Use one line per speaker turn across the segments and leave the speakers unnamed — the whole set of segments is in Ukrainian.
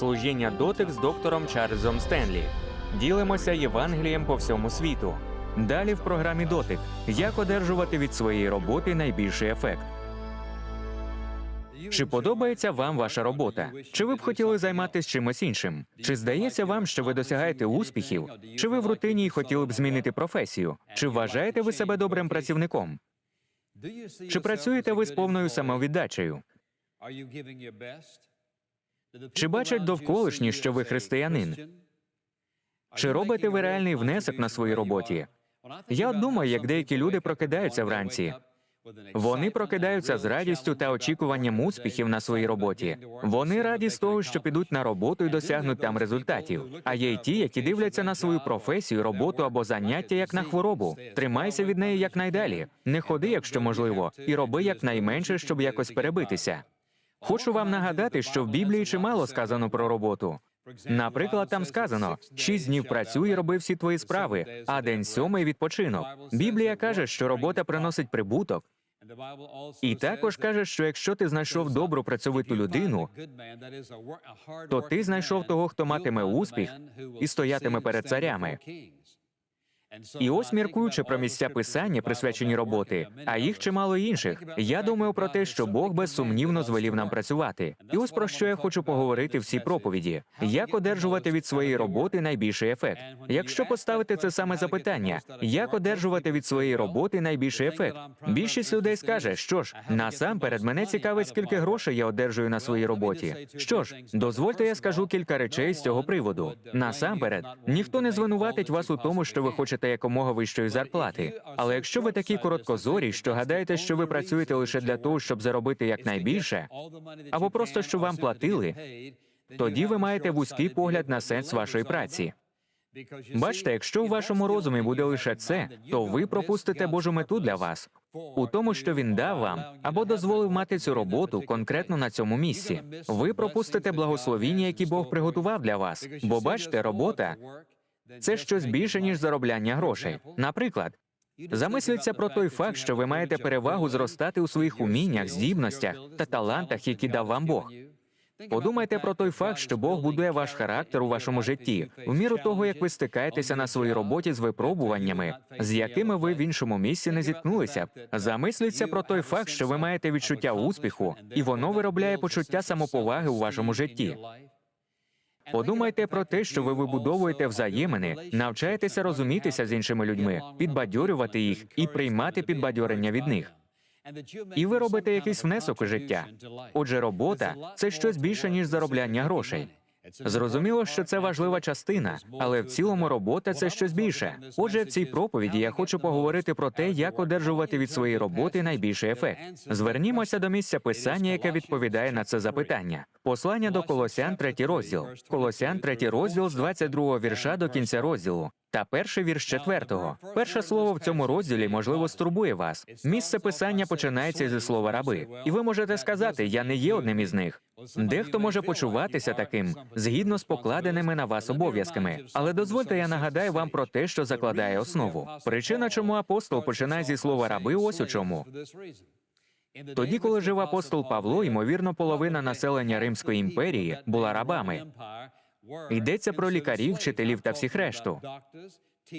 Служіння дотик з доктором Чарльзом Стенлі. Ділимося Євангелієм по всьому світу. Далі в програмі Дотик. Як одержувати від своєї роботи найбільший ефект. Чи подобається вам ваша робота? Чи ви б хотіли займатися чимось іншим? Чи здається вам, що ви досягаєте успіхів? Чи ви в рутині і хотіли б змінити професію? Чи вважаєте ви себе добрим працівником? Чи працюєте ви з повною самовіддачею? Чи бачать довколишні, що ви християнин? Чи робите ви реальний внесок на своїй роботі? Я думаю, як деякі люди прокидаються вранці. Вони прокидаються з радістю та очікуванням успіхів на своїй роботі. Вони раді з того, що підуть на роботу і досягнуть там результатів. А є й ті, які дивляться на свою професію, роботу або заняття як на хворобу. Тримайся від неї якнайдалі. Не ходи, якщо можливо, і роби якнайменше, щоб якось перебитися. Хочу вам нагадати, що в Біблії чимало сказано про роботу. Наприклад, там сказано: шість днів працюй і роби всі твої справи, а день сьомий відпочинок. Біблія каже, що робота приносить прибуток. І також каже, що якщо ти знайшов добру працьовиту людину, то ти знайшов того, хто матиме успіх і стоятиме перед царями. І ось міркуючи про місця писання, присвячені роботи, а їх чимало інших. Я думаю про те, що Бог безсумнівно звелів нам працювати. І ось про що я хочу поговорити в цій проповіді: як одержувати від своєї роботи найбільший ефект. Якщо поставити це саме запитання, як одержувати від своєї роботи найбільший ефект? Більшість людей скаже, що ж, насамперед мене цікавить, скільки грошей я одержую на своїй роботі. Що ж, дозвольте, я скажу кілька речей з цього приводу. Насамперед, ніхто не звинуватить вас у тому, що ви хочете якомога вищої зарплати. Але якщо ви такі короткозорі, що гадаєте, що ви працюєте лише для того, щоб заробити якнайбільше, або просто щоб вам платили, тоді ви маєте вузький погляд на сенс вашої праці. Бачите, якщо у вашому розумі буде лише це, то ви пропустите Божу мету для вас у тому, що він дав вам або дозволив мати цю роботу конкретно на цьому місці. Ви пропустите благословіння, які Бог приготував для вас. Бо бачите, робота це щось більше ніж заробляння грошей. Наприклад, замисліться про той факт, що ви маєте перевагу зростати у своїх уміннях, здібностях та талантах, які дав вам Бог. Подумайте про той факт, що Бог будує ваш характер у вашому житті, в міру того, як ви стикаєтеся на своїй роботі з випробуваннями, з якими ви в іншому місці не зіткнулися. Замисліться про той факт, що ви маєте відчуття успіху, і воно виробляє почуття самоповаги у вашому житті. Подумайте про те, що ви вибудовуєте взаємини, навчаєтеся розумітися з іншими людьми, підбадьорювати їх і приймати підбадьорення від них. І ви робите якийсь внесок у життя. Отже, робота це щось більше ніж заробляння грошей. Зрозуміло, що це важлива частина, але в цілому робота це щось більше. Отже, в цій проповіді я хочу поговорити про те, як одержувати від своєї роботи найбільший ефект. Звернімося до місця писання, яке відповідає на це запитання. Послання до Колосян, третій розділ. Колосян, третій розділ з 22 вірша до кінця розділу. Та перший вірш четвертого. Перше слово в цьому розділі можливо стурбує вас. Місце писання починається зі слова раби, і ви можете сказати, я не є одним із них. Дехто може почуватися таким згідно з покладеними на вас обов'язками. Але дозвольте, я нагадаю вам про те, що закладає основу. Причина, чому апостол починає зі слова раби, ось у чому. Тоді, коли жив апостол Павло, ймовірно, половина населення Римської імперії була рабами. Йдеться про лікарів, вчителів та всіх решту.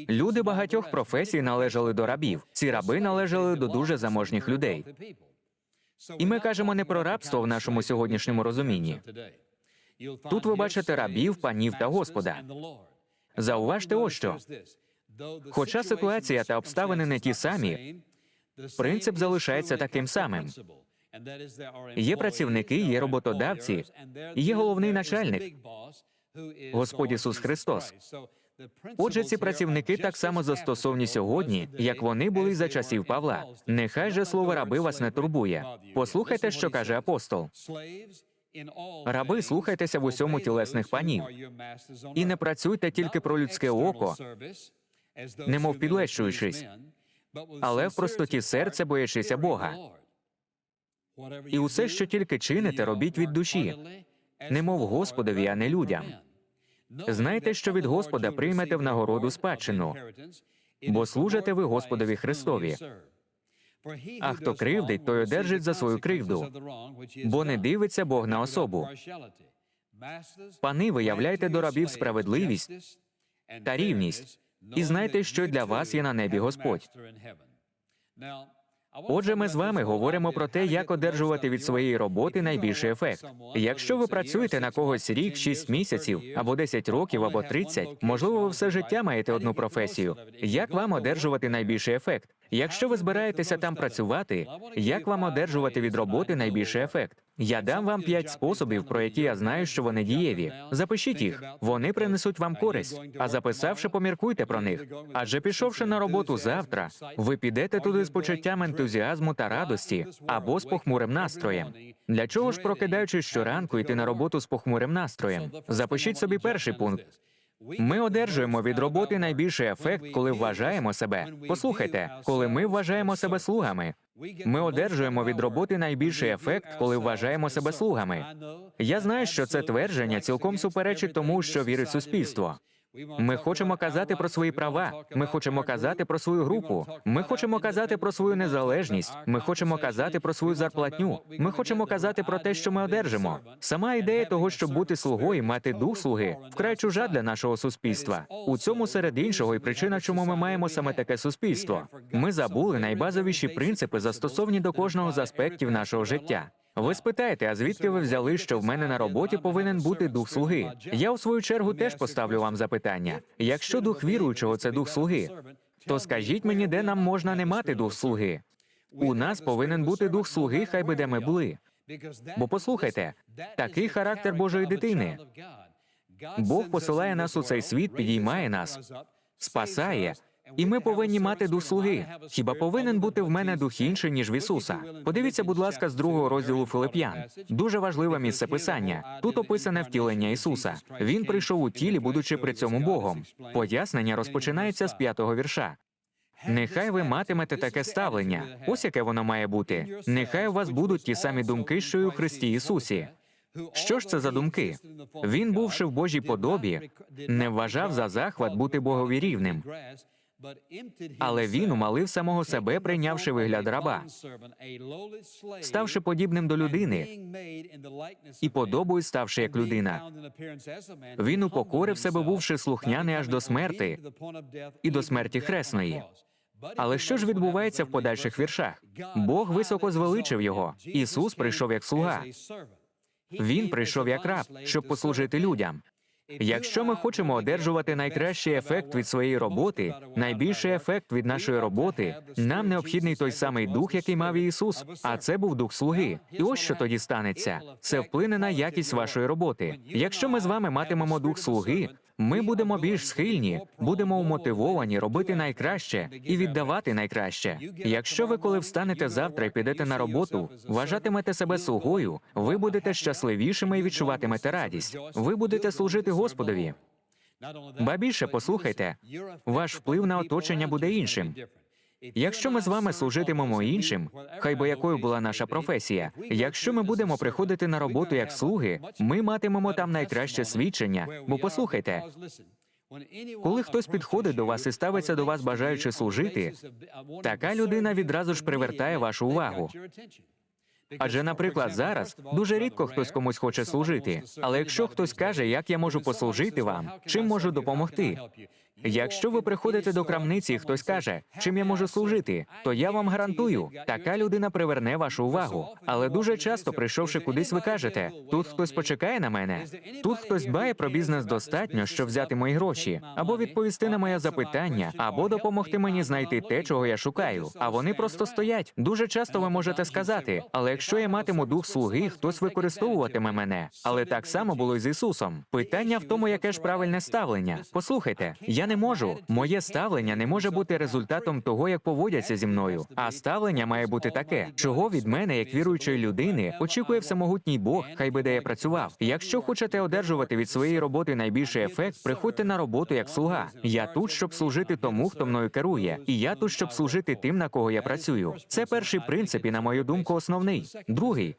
Люди багатьох професій належали до рабів. Ці раби належали до дуже заможніх людей. І ми кажемо не про рабство в нашому сьогоднішньому розумінні. Тут ви бачите рабів, панів та господа. Зауважте ось що. Хоча ситуація та обставини не ті самі, принцип залишається таким самим. Є працівники, є роботодавці, є головний начальник Господь Ісус Христос. Отже, ці працівники так само застосовні сьогодні, як вони були за часів Павла. Нехай же слово раби вас не турбує. Послухайте, що каже апостол. Раби, слухайтеся в усьому тілесних панів, і не працюйте тільки про людське око, немов підлещуючись, але в простоті серця боячися Бога. І усе, що тільки чините, робіть від душі, немов Господові, а не людям. Знайте, що від Господа приймете в нагороду спадщину, бо служите ви Господові Христові. А хто кривдить, той одержить за свою кривду, бо не дивиться Бог на особу. Пани, виявляйте до рабів справедливість та рівність, і знайте, що для вас є на небі Господь. Отже, ми з вами говоримо про те, як одержувати від своєї роботи найбільший ефект. Якщо ви працюєте на когось рік, 6 місяців, або 10 років, або 30, можливо, ви все життя маєте одну професію. Як вам одержувати найбільший ефект? Якщо ви збираєтеся там працювати, як вам одержувати від роботи найбільший ефект? Я дам вам п'ять способів, про які я знаю, що вони дієві. Запишіть їх, вони принесуть вам користь. А записавши, поміркуйте про них. Адже пішовши на роботу завтра, ви підете туди з почуттям ентузіазму та радості або з похмурим настроєм. Для чого ж, прокидаючись щоранку, йти на роботу з похмурим настроєм? Запишіть собі перший пункт. Ми одержуємо від роботи найбільший ефект, коли вважаємо себе. Послухайте, коли ми вважаємо себе слугами. Ми одержуємо від роботи найбільший ефект, коли вважаємо себе слугами. Я знаю, що це твердження цілком суперечить тому, що вірить суспільство. Ми хочемо казати про свої права. Ми хочемо казати про свою групу. Ми хочемо казати про свою незалежність. Ми хочемо казати про свою зарплатню. Ми хочемо казати про те, що ми одержимо. Сама ідея того, щоб бути слугою, мати дух слуги, вкрай чужа для нашого суспільства. У цьому серед іншого і причина, чому ми маємо саме таке суспільство. Ми забули найбазовіші принципи, застосовані до кожного з аспектів нашого життя. Ви спитаєте, а звідки ви взяли, що в мене на роботі повинен бути дух слуги? Я у свою чергу теж поставлю вам запитання: якщо дух віруючого це дух слуги, то скажіть мені, де нам можна не мати дух слуги? У нас повинен бути дух слуги, хай би де ми були. Бо послухайте, такий характер Божої дитини. Бог посилає нас у цей світ, підіймає нас, спасає. І ми повинні мати дух слуги. Хіба повинен бути в мене дух інший, ніж в Ісуса? Подивіться, будь ласка, з другого розділу Филип'ян. Дуже важливе місце писання. Тут описане втілення Ісуса. Він прийшов у тілі, будучи при цьому Богом. Пояснення розпочинається з п'ятого вірша. Нехай ви матимете таке ставлення. Ось яке воно має бути. Нехай у вас будуть ті самі думки, що й у Христі Ісусі. Що ж це за думки? Він, бувши в Божій подобі, не вважав за захват бути Богові рівним. Але він умалив самого себе, прийнявши вигляд раба, ставши подібним до людини і подобою ставши як людина. Він упокорив себе, бувши слухняний аж до смерти і до смерті хресної. Але що ж відбувається в подальших віршах? Бог високо звеличив його. Ісус прийшов як слуга. Він прийшов як раб, щоб послужити людям. Якщо ми хочемо одержувати найкращий ефект від своєї роботи, найбільший ефект від нашої роботи, нам необхідний той самий дух, який мав Ісус, а це був дух слуги. І ось що тоді станеться: це вплине на якість вашої роботи. Якщо ми з вами матимемо дух слуги, ми будемо більш схильні, будемо умотивовані робити найкраще і віддавати найкраще. Якщо ви, коли встанете завтра і підете на роботу, вважатимете себе слугою, ви будете щасливішими і відчуватимете радість. Ви будете служити Господові. Ба більше послухайте, ваш вплив на оточення буде іншим. Якщо ми з вами служитимемо іншим, хай би якою була наша професія. Якщо ми будемо приходити на роботу як слуги, ми матимемо там найкраще свідчення. Бо послухайте, коли хтось підходить до вас і ставиться до вас, бажаючи служити, така людина відразу ж привертає вашу увагу. Адже, наприклад, зараз дуже рідко хтось комусь хоче служити. Але якщо хтось каже, як я можу послужити вам, чим можу допомогти? Якщо ви приходите до крамниці, і хтось каже, чим я можу служити, то я вам гарантую, така людина приверне вашу увагу. Але дуже часто, прийшовши кудись, ви кажете: тут хтось почекає на мене, тут хтось дбає про бізнес достатньо, щоб взяти мої гроші, або відповісти на моє запитання, або допомогти мені знайти те, чого я шукаю. А вони просто стоять. Дуже часто ви можете сказати, але якщо я матиму дух слуги, хтось використовуватиме мене. Але так само було й з Ісусом. Питання в тому, яке ж правильне ставлення. Послухайте, я не можу. Моє ставлення не може бути результатом того, як поводяться зі мною. А ставлення має бути таке, чого від мене, як віруючої людини, очікує всемогутній Бог, хай би де я працював. Якщо хочете одержувати від своєї роботи найбільший ефект, приходьте на роботу як слуга. Я тут, щоб служити тому, хто мною керує, і я тут, щоб служити тим, на кого я працюю. Це перший принцип, і на мою думку, основний. Другий.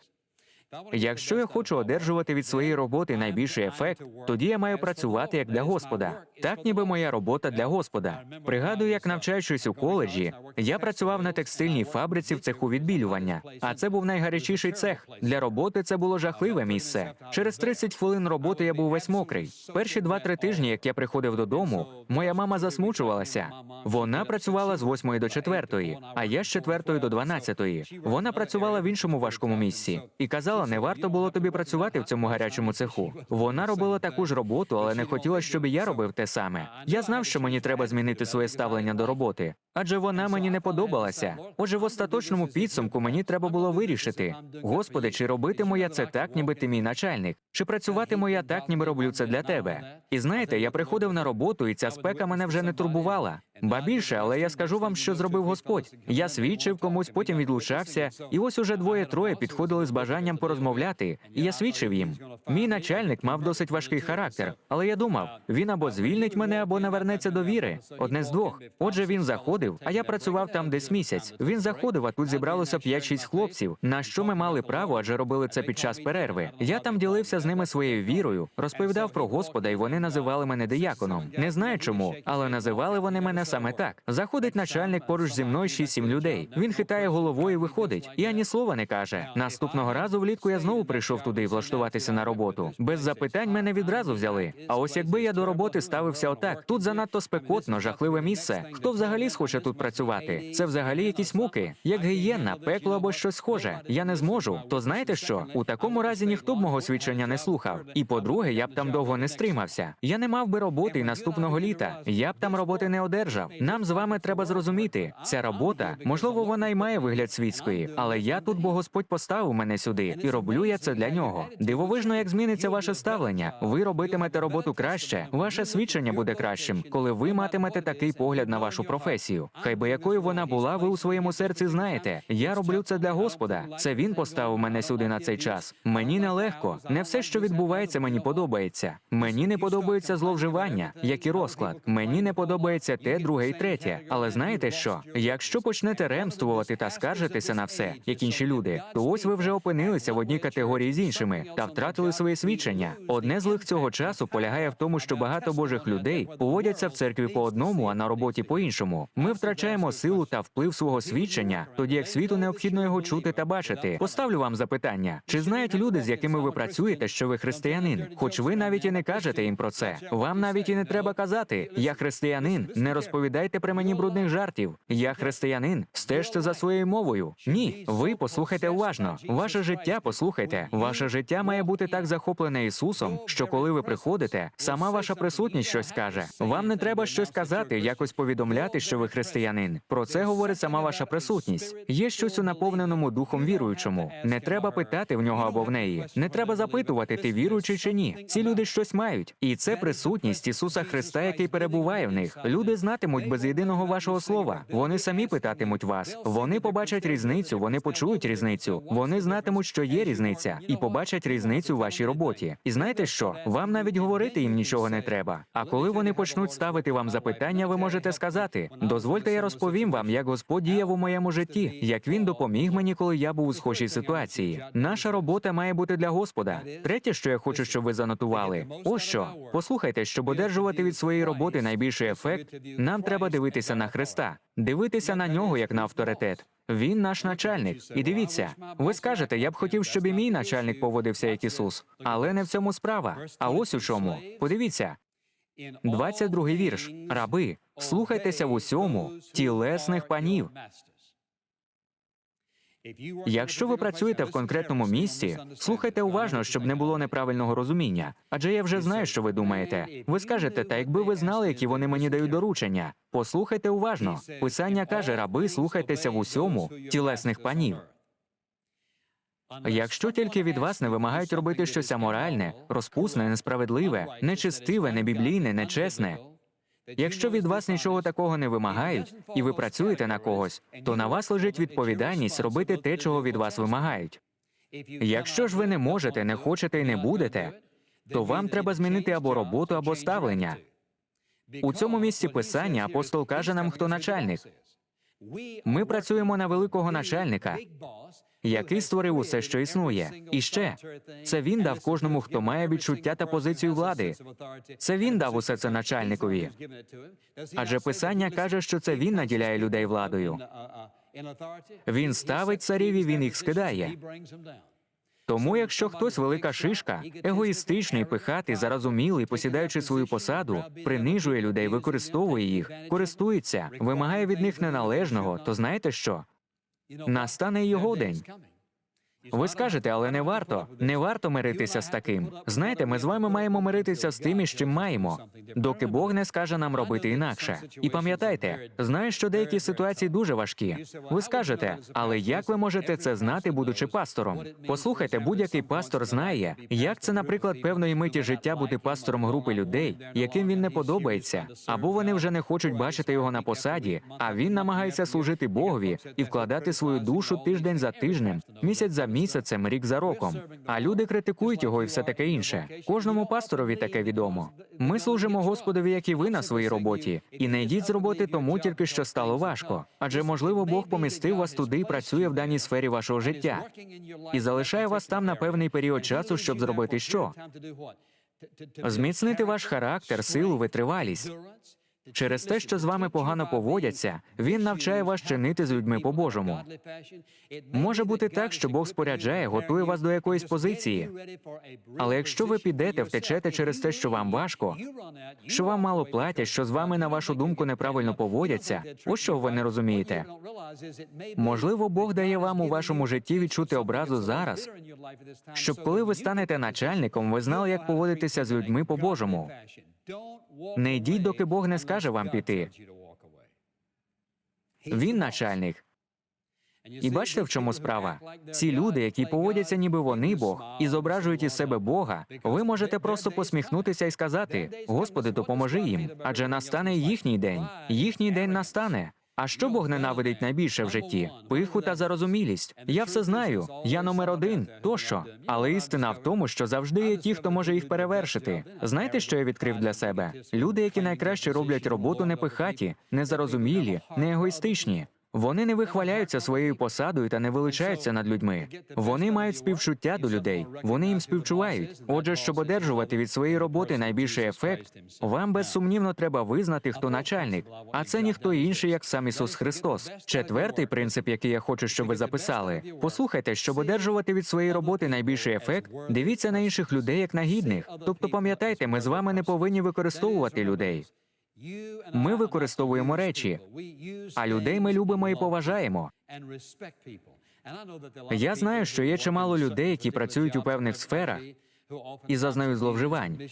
Якщо я хочу одержувати від своєї роботи найбільший ефект, тоді я маю працювати як для Господа, так ніби моя робота для Господа. Пригадую, як навчаючись у коледжі, я працював на текстильній фабриці в цеху відбілювання. А це був найгарячіший цех. Для роботи це було жахливе місце. Через 30 хвилин роботи я був весь мокрий. Перші два-три тижні, як я приходив додому, моя мама засмучувалася. Вона працювала з 8 до 4, а я з 4 до 12. Вона працювала в іншому важкому місці і казала, не варто було тобі працювати в цьому гарячому цеху. Вона робила таку ж роботу, але не хотіла, щоб я робив те саме. Я знав, що мені треба змінити своє ставлення до роботи, адже вона мені не подобалася. Отже, в остаточному підсумку мені треба було вирішити: Господи, чи робитиму я це так, ніби ти мій начальник, чи працюватиму я так, ніби роблю це для тебе. І знаєте, я приходив на роботу, і ця спека мене вже не турбувала. Ба більше, але я скажу вам, що зробив Господь. Я свідчив комусь, потім відлучався, і ось уже двоє-троє підходили з бажанням порозмовляти, і я свідчив їм. Мій начальник мав досить важкий характер, але я думав, він або звільнить мене, або навернеться до віри. Одне з двох. Отже, він заходив, а я працював там десь місяць. Він заходив, а тут зібралося 5-6 хлопців. На що ми мали право, адже робили це під час перерви. Я там ділився з ними своєю вірою, розповідав про Господа, і вони називали мене дияконом. Не знаю чому, але називали вони мене саме так. Заходить начальник поруч зі мною 6-7 людей. Він хитає головою, і виходить, і ані слова не каже. Наступного разу влітку я знову прийшов туди влаштуватися на роботу. Без запитань мене відразу взяли. А ось якби я до роботи ставився отак, тут занадто спекотно, жахливе місце. Хто взагалі схоче тут працювати? Це взагалі якісь муки, як гієнна, пекло або щось схоже. Я не зможу. То знаєте що? У такому разі ніхто б мого свідчення не слухав. І по-друге, я б там довго не стримався. Я не мав би роботи й наступного літа. Я б там роботи не одержав. Нам з вами треба зрозуміти, ця робота, можливо, вона й має вигляд світської, але я тут, бо Господь поставив мене сюди, і роблю я це для нього. Дивовижно, як зміниться ваше ставлення. Ви робитимете роботу краще, ваше свідчення буде кращим, коли ви матимете такий погляд на вашу професію. Хай би якою вона була, ви у своєму серці знаєте. Я роблю це для Господа. Це він поставив мене сюди на цей час. Мені нелегко. Не все, що відбувається, мені подобається. Мені не подобається зловживання, як і розклад. Мені не подобається те, друге і третє. Але знаєте що? Якщо почнете ремствувати та скаржитися на все, як інші люди, то ось ви вже опинилися в одній категорії з іншими та втратили своє свідчення. Одне з лих цього часу полягає в тому, що багато божих людей поводяться в церкві по одному, а на роботі по іншому. Ми втрачаємо силу та вплив свого свідчення, тоді як світу необхідно його чути та бачити. Поставлю вам запитання: чи знають люди, з якими ви працюєте, що ви християнин? Хоч ви навіть і не кажете їм про це. Вам навіть і не треба казати. Я християнин. Не розповідайте при мені брудних жартів. Я християнин. Стежте за своєю мовою. Ні, ви послухайте уважно. Ваше життя послухайте. Ваше життя має бути так захоплене Ісусом, що коли ви приходите, сама ваша присутність щось каже. Вам не треба щось казати, якось повідомляти, що ви християнин. Про це говорить сама ваша присутність. Є щось у наповненому духом віруючому. Не треба питати в нього або в неї. Не треба запитувати, ти віруючий чи ні. Ці люди щось мають, і це присутність Ісуса Христа, який перебуває в них. Люди знатимуть без єдиного вашого слова. Вони самі питатимуть вас. Вони побачать різницю, вони почують різницю. Вони знатимуть, що є різниця, і побачать різницю в вашій роботі. І знаєте що? Вам навіть говорити їм нічого не треба. А коли вони почнуть ставити вам запитання, ви можете сказати: дозвольте, я розповім вам, як Господь діяв у моєму житті, як він допоміг мені, коли я був у схожій ситуації. Наша робота має бути для Господа. Третє, що я хочу, щоб ви занотували, ось що послухайте, щоб одержувати від своєї роботи найбільший ефект, нам треба дивитися на Христа, дивитися на нього як на авторитет. Він наш начальник. І дивіться, ви скажете, я б хотів, щоб і мій начальник поводився як Ісус, але не в цьому справа. А ось у чому. Подивіться, 22-й вірш. Раби, слухайтеся в усьому тілесних панів. Якщо ви працюєте в конкретному місці, слухайте уважно, щоб не було неправильного розуміння. Адже я вже знаю, що ви думаєте. Ви скажете, та якби ви знали, які вони мені дають доручення. Послухайте уважно. Писання каже, раби, слухайтеся в усьому тілесних панів. Якщо тільки від вас не вимагають робити щось аморальне, розпусне, несправедливе, нечистиве, небіблійне, нечесне. Якщо від вас нічого такого не вимагають, і ви працюєте на когось, то на вас лежить відповідальність робити те, чого від вас вимагають. Якщо ж ви не можете, не хочете і не будете, то вам треба змінити або роботу, або ставлення. У цьому місці писання апостол каже нам, хто начальник. Ми працюємо на великого начальника, який створив усе, що існує. І ще це він дав кожному, хто має відчуття та позицію влади. Це він дав усе це начальникові. Адже писання каже, що це він наділяє людей владою. Він ставить царів і він їх скидає. Тому, якщо хтось велика шишка, егоїстичний, пихатий, зарозумілий, посідаючи свою посаду, принижує людей, використовує їх, користується, вимагає від них неналежного, то знаєте що? Настане його день. Ви скажете, але не варто, не варто миритися з таким. Знаєте, ми з вами маємо миритися з тим, із чим маємо, доки Бог не скаже нам робити інакше. І пам'ятайте, знаю, що деякі ситуації дуже важкі. Ви скажете, але як ви можете це знати, будучи пастором? Послухайте, будь-який пастор знає, як це, наприклад, певної миті життя бути пастором групи людей, яким він не подобається, або вони вже не хочуть бачити його на посаді, а він намагається служити Богові і вкладати свою душу тиждень за тижнем, місяць за місяцем, рік за роком. А люди критикують його і все таке інше. Кожному пасторові таке відомо. Ми служимо Господові, як і ви на своїй роботі, і не йдіть з роботи тому, тільки що стало важко. Адже можливо Бог помістив вас туди і працює в даній сфері вашого життя і залишає вас там на певний період часу, щоб зробити що? Зміцнити ваш характер, силу, витривалість. Через те, що з вами погано поводяться, він навчає вас чинити з людьми по-божому. Може бути так, що Бог споряджає, готує вас до якоїсь позиції. Але якщо ви підете, втечете через те, що вам важко, що вам мало платять, що з вами, на вашу думку, неправильно поводяться, ось що ви не розумієте. Можливо, Бог дає вам у вашому житті відчути образу зараз, щоб коли ви станете начальником, ви знали, як поводитися з людьми по-божому. Не йдіть, доки Бог не скаже вам піти. Він начальник. І бачите, в чому справа? Ці люди, які поводяться, ніби вони Бог, і зображують із себе Бога, ви можете просто посміхнутися і сказати: Господи, допоможи їм, адже настане їхній день. Їхній день настане. А що Бог ненавидить найбільше в житті? Пиху та зарозумілість. Я все знаю. Я номер один тощо. Але істина в тому, що завжди є ті, хто може їх перевершити. Знаєте, що я відкрив для себе? Люди, які найкраще роблять роботу, не пихаті, не зарозумілі, не егоїстичні. Вони не вихваляються своєю посадою та не величаються над людьми. Вони мають співчуття до людей, вони їм співчувають. Отже, щоб одержувати від своєї роботи найбільший ефект, вам безсумнівно треба визнати, хто начальник, а це ніхто інший, як сам Ісус Христос. Четвертий принцип, який я хочу, щоб ви записали. Послухайте, щоб одержувати від своєї роботи найбільший ефект, дивіться на інших людей як на гідних. Тобто, пам'ятайте, ми з вами не повинні використовувати людей. Ми використовуємо речі, а людей ми любимо і поважаємо. Я знаю, що є чимало людей, які працюють у певних сферах і зазнають зловживань.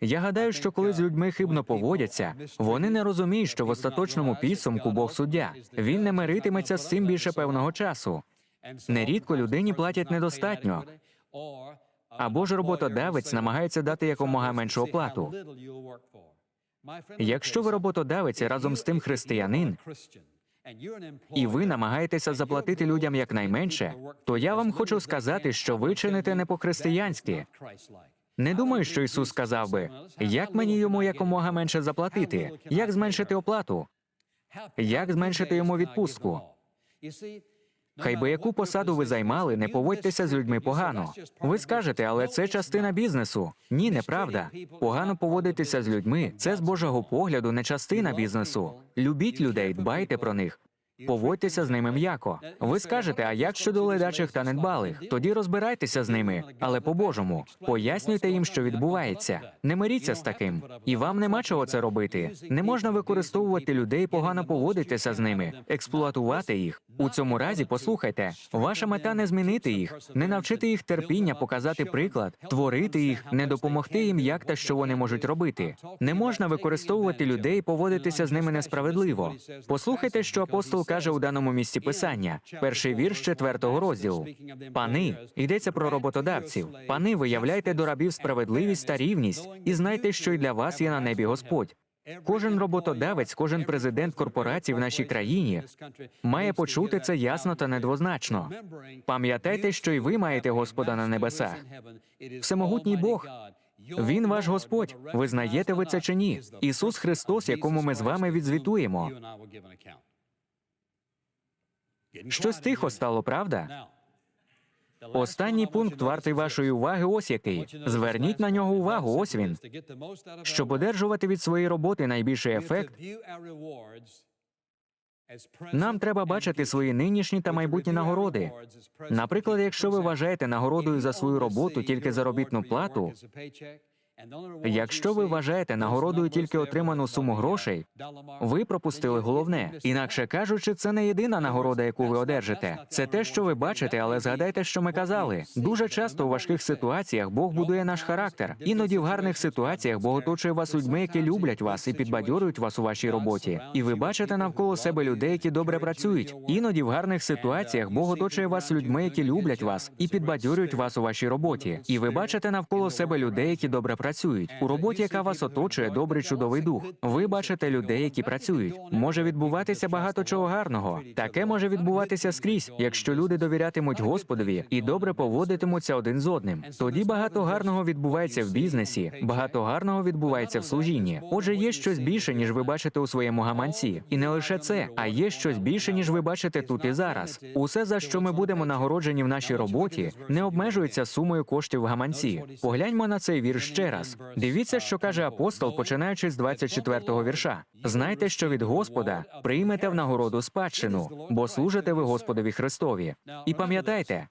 Я гадаю, що коли з людьми хибно поводяться, вони не розуміють, що в остаточному підсумку Бог суддя. Він не миритиметься з цим більше певного часу. Нерідко людині платять недостатньо. Або ж роботодавець намагається дати якомога меншу оплату. Якщо ви роботодавець разом з тим християнин, і ви намагаєтеся заплатити людям якнайменше, то я вам хочу сказати, що ви чините не по-християнськи. Не думаю, що Ісус сказав би, як мені йому якомога менше заплатити, як зменшити оплату, як зменшити йому відпустку. Хай би яку посаду ви займали, не поводьтеся з людьми погано. Ви скажете, але це частина бізнесу. Ні, неправда. Погано поводитися з людьми це з Божого погляду не частина бізнесу. Любіть людей, дбайте про них. Поводьтеся з ними м'яко. Ви скажете, а як щодо ледачих та недбалих? Тоді розбирайтеся з ними, але по-божому. Пояснюйте їм, що відбувається. Не миріться з таким. І вам нема чого це робити. Не можна використовувати людей, погано поводитися з ними, експлуатувати їх. У цьому разі послухайте, ваша мета не змінити їх, не навчити їх терпіння, показати приклад, творити їх, не допомогти їм, як та що вони можуть робити. Не можна використовувати людей, поводитися з ними несправедливо. Послухайте, що апостол каже у даному місці писання, перший вірш четвертого розділу. Пани, йдеться про роботодавців. Пани, виявляйте до рабів справедливість та рівність, і знайте, що й для вас є на небі Господь. Кожен роботодавець, кожен президент корпорації в нашій країні має почути це ясно та недвозначно. Пам'ятайте, що й ви маєте Господа на небесах. Всемогутній Бог. Він ваш Господь. Визнаєте ви це чи ні? Ісус Христос, якому ми з вами відзвітуємо. Щось тихо стало, правда? Останній пункт вартий вашої уваги. Ось який. Зверніть на нього увагу. Ось він. Щоб одержувати від своєї роботи найбільший ефект, нам треба бачити свої нинішні та майбутні нагороди. Наприклад, якщо ви вважаєте нагородою за свою роботу тільки заробітну плату, якщо ви вважаєте нагородою тільки отриману суму грошей, ви пропустили головне. Інакше кажучи, це не єдина нагорода, яку ви одержите. Це те, що ви бачите, але згадайте, що ми казали. Дуже часто у важких ситуаціях Бог будує наш характер. Іноді в гарних ситуаціях Бог оточує вас людьми, які люблять вас і підбадьорюють вас у вашій роботі. І ви бачите навколо себе людей, які добре працюють. Іноді в гарних ситуаціях Бог оточує вас людьми, які люблять вас і підбадьорюють вас у вашій роботі. І ви бачите навколо себе людей, які добре працюють. У роботі, яка вас оточує, добрий чудовий дух. Ви бачите людей, які працюють. Може відбуватися багато чого гарного. Таке може відбуватися скрізь, якщо люди довірятимуть Господові і добре поводитимуться один з одним. Тоді багато гарного відбувається в бізнесі, багато гарного відбувається в служінні. Отже, є щось більше, ніж ви бачите у своєму гаманці. І не лише це, а є щось більше, ніж ви бачите тут і зараз. Усе, за що ми будемо нагороджені в нашій роботі, не обмежується сумою коштів в гаманці. Погляньмо на цей вірш ще раз. Дивіться, що каже апостол, починаючи з 24-го вірша. Знайте, що від Господа приймете в нагороду спадщину, бо служите ви Господові Христові. І пам'ятайте,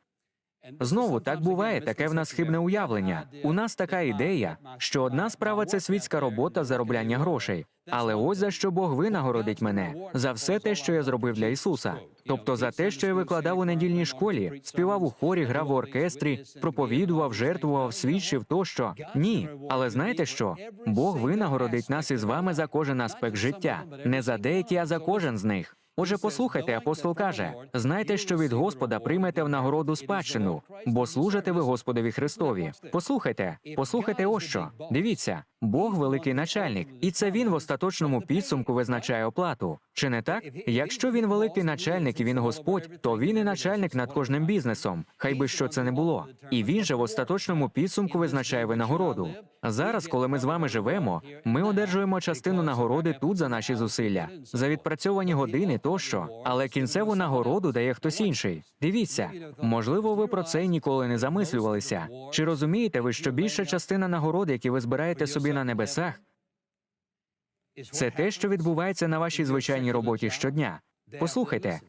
Знову так буває, таке в нас хибне уявлення. У нас така ідея, що одна справа це світська робота заробляння грошей. Але ось за що Бог винагородить мене за все те, що я зробив для Ісуса. Тобто за те, що я викладав у недільній школі, співав у хорі, грав у оркестрі, проповідував, жертвував, свідчив тощо. Ні, але знаєте що? Бог винагородить нас із вами за кожен аспект життя, не за деякі, а за кожен з них. Отже, послухайте, апостол каже: знайте, що від Господа приймете в нагороду спадщину, бо служите ви Господові Христові. Послухайте, послухайте, ось що. Дивіться, Бог великий начальник, і це він в остаточному підсумку визначає оплату. Чи не так? Якщо він великий начальник і він Господь, то він і начальник над кожним бізнесом. Хай би що це не було. І він же в остаточному підсумку визначає винагороду. Зараз, коли ми з вами живемо, ми одержуємо частину нагороди тут за наші зусилля, за відпрацьовані години тощо, але кінцеву нагороду дає хтось інший. Дивіться, можливо, ви про це ніколи не замислювалися. Чи розумієте ви, що більша частина нагород, які ви збираєте собі на небесах, це те, що відбувається на вашій звичайній роботі щодня? Послухайте.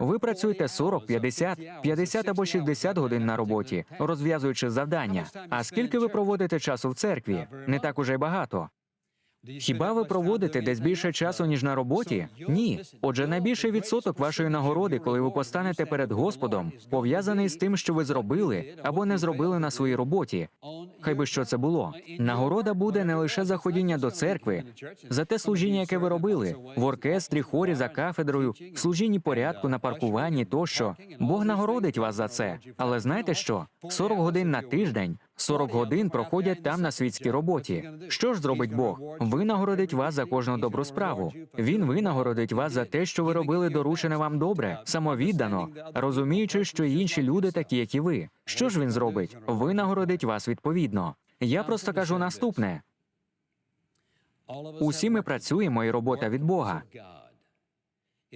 Ви працюєте 40, 50, 50 або 60 годин на роботі, розв'язуючи завдання. А скільки ви проводите часу в церкві? Не так уже й багато. Хіба ви проводите десь більше часу, ніж на роботі? Ні. Отже, найбільший відсоток вашої нагороди, коли ви постанете перед Господом, пов'язаний з тим, що ви зробили або не зробили на своїй роботі. Хай би що це було. Нагорода буде не лише за ходіння до церкви, за те служіння, яке ви робили в оркестрі, хорі за кафедрою, в служінні порядку на паркуванні тощо. Бог нагородить вас за це. Але знаєте що? 40 годин на тиждень. 40 годин проходять там на світській роботі. Що ж зробить Бог? Винагородить вас за кожну добру справу. Він винагородить вас за те, що ви робили доручене вам добре, самовіддано, розуміючи, що інші люди такі, як і ви. Що ж він зробить? Винагородить вас відповідно. Я просто кажу наступне: усі ми працюємо, і робота від Бога.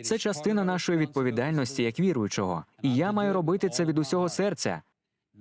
Це частина нашої відповідальності як віруючого, і я маю робити це від усього серця.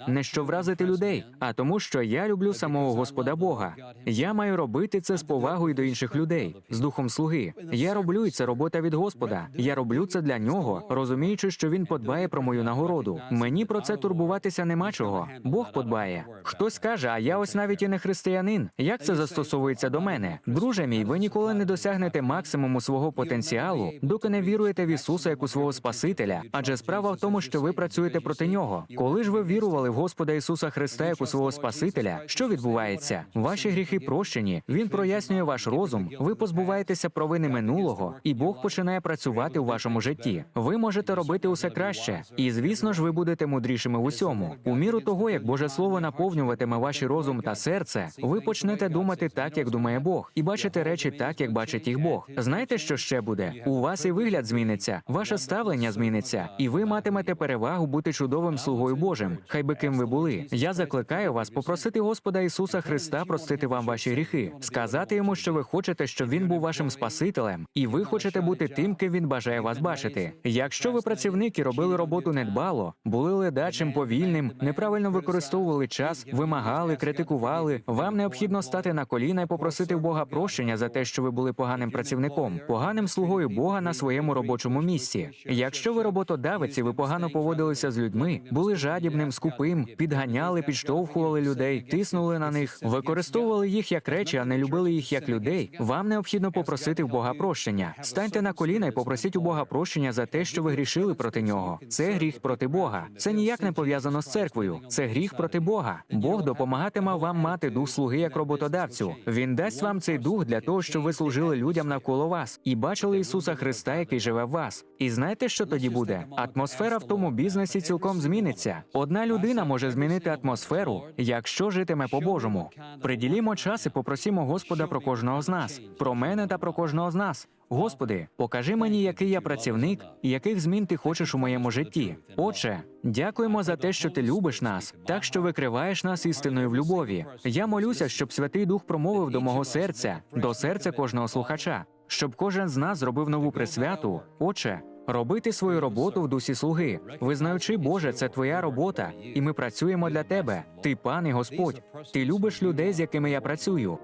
Не що вразити людей, а тому, що я люблю самого Господа Бога. Я маю робити це з повагою до інших людей, з духом слуги. Я роблю і це робота від Господа. Я роблю це для нього, розуміючи, що він подбає про мою нагороду. Мені про це турбуватися нема чого. Бог подбає. Хтось каже, а я ось навіть і не християнин. Як це застосовується до мене? Друже мій, ви ніколи не досягнете максимуму свого потенціалу, доки не віруєте в Ісуса як у свого Спасителя. Адже справа в тому, що ви працюєте проти нього. Коли ж ви вірували в Господа Ісуса Христа як у свого Спасителя, що відбувається? Ваші гріхи прощені. Він прояснює ваш розум. Ви позбуваєтеся провини минулого, і Бог починає працювати у вашому житті. Ви можете робити усе краще, і звісно ж, ви будете мудрішими в усьому. У міру того, як Боже Слово наповнюватиме ваші розум та серце, ви почнете думати так, як думає Бог, і бачити речі так, як бачить їх Бог. Знаєте, що ще буде? У вас і вигляд зміниться, ваше ставлення зміниться, і ви матимете перевагу бути чудовим слугою Божим. Хай би ким ви були. Я закликаю вас попросити Господа Ісуса Христа простити вам ваші гріхи, сказати йому, що ви хочете, щоб він був вашим спасителем, і ви хочете бути тим, ким він бажає вас бачити. Якщо ви працівники робили роботу недбало, були ледачим, повільним, неправильно використовували час, вимагали, критикували, вам необхідно стати на коліна і попросити Бога прощення за те, що ви були поганим працівником, поганим слугою Бога на своєму робочому місці. Якщо ви роботодавець і ви погано поводилися з людьми, були жадібним, скупим, підганяли, підштовхували людей, тиснули на них, використовували їх як речі, а не любили їх як людей. Вам необхідно попросити в Бога прощення. Станьте на коліна і попросіть у Бога прощення за те, що ви грішили проти нього. Це гріх проти Бога. Це ніяк не пов'язано з церквою. Це гріх проти Бога. Бог допомагатиме вам мати дух слуги як роботодавцю. Він дасть вам цей дух для того, щоб ви служили людям навколо вас і бачили Ісуса Христа, який живе в вас. І знаєте, що тоді буде? Атмосфера в тому бізнесі цілком зміниться. Одна людина може змінити атмосферу, якщо житиме по-божому. Приділімо час і попросімо Господа про кожного з нас, про мене та про кожного з нас. Господи, покажи мені, який я працівник і яких змін ти хочеш у моєму житті. Отче, дякуємо за те, що ти любиш нас, так що викриваєш нас істиною в любові. Я молюся, щоб Святий Дух промовив до мого серця, до серця кожного слухача, щоб кожен з нас зробив нову присвяту. Отче, робити свою роботу в дусі слуги, визнаючи, Боже, це твоя робота, і ми працюємо для тебе. Ти, пан і Господь, ти любиш людей, з якими я працюю.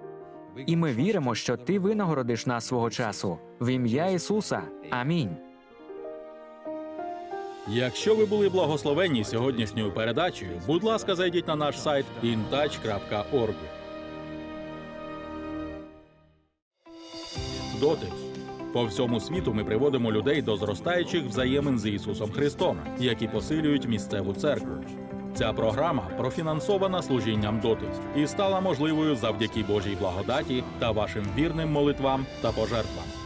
І ми віримо, що ти винагородиш нас свого часу в ім'я Ісуса. Амінь.
Якщо ви були благословенні сьогоднішньою передачею, будь ласка, зайдіть на наш сайт intouch.org. Дотик. По всьому світу ми приводимо людей до зростаючих взаємин з Ісусом Христом, які посилюють місцеву церкву. Ця програма профінансована служінням дотис і стала можливою завдяки Божій благодаті та вашим вірним молитвам та пожертвам.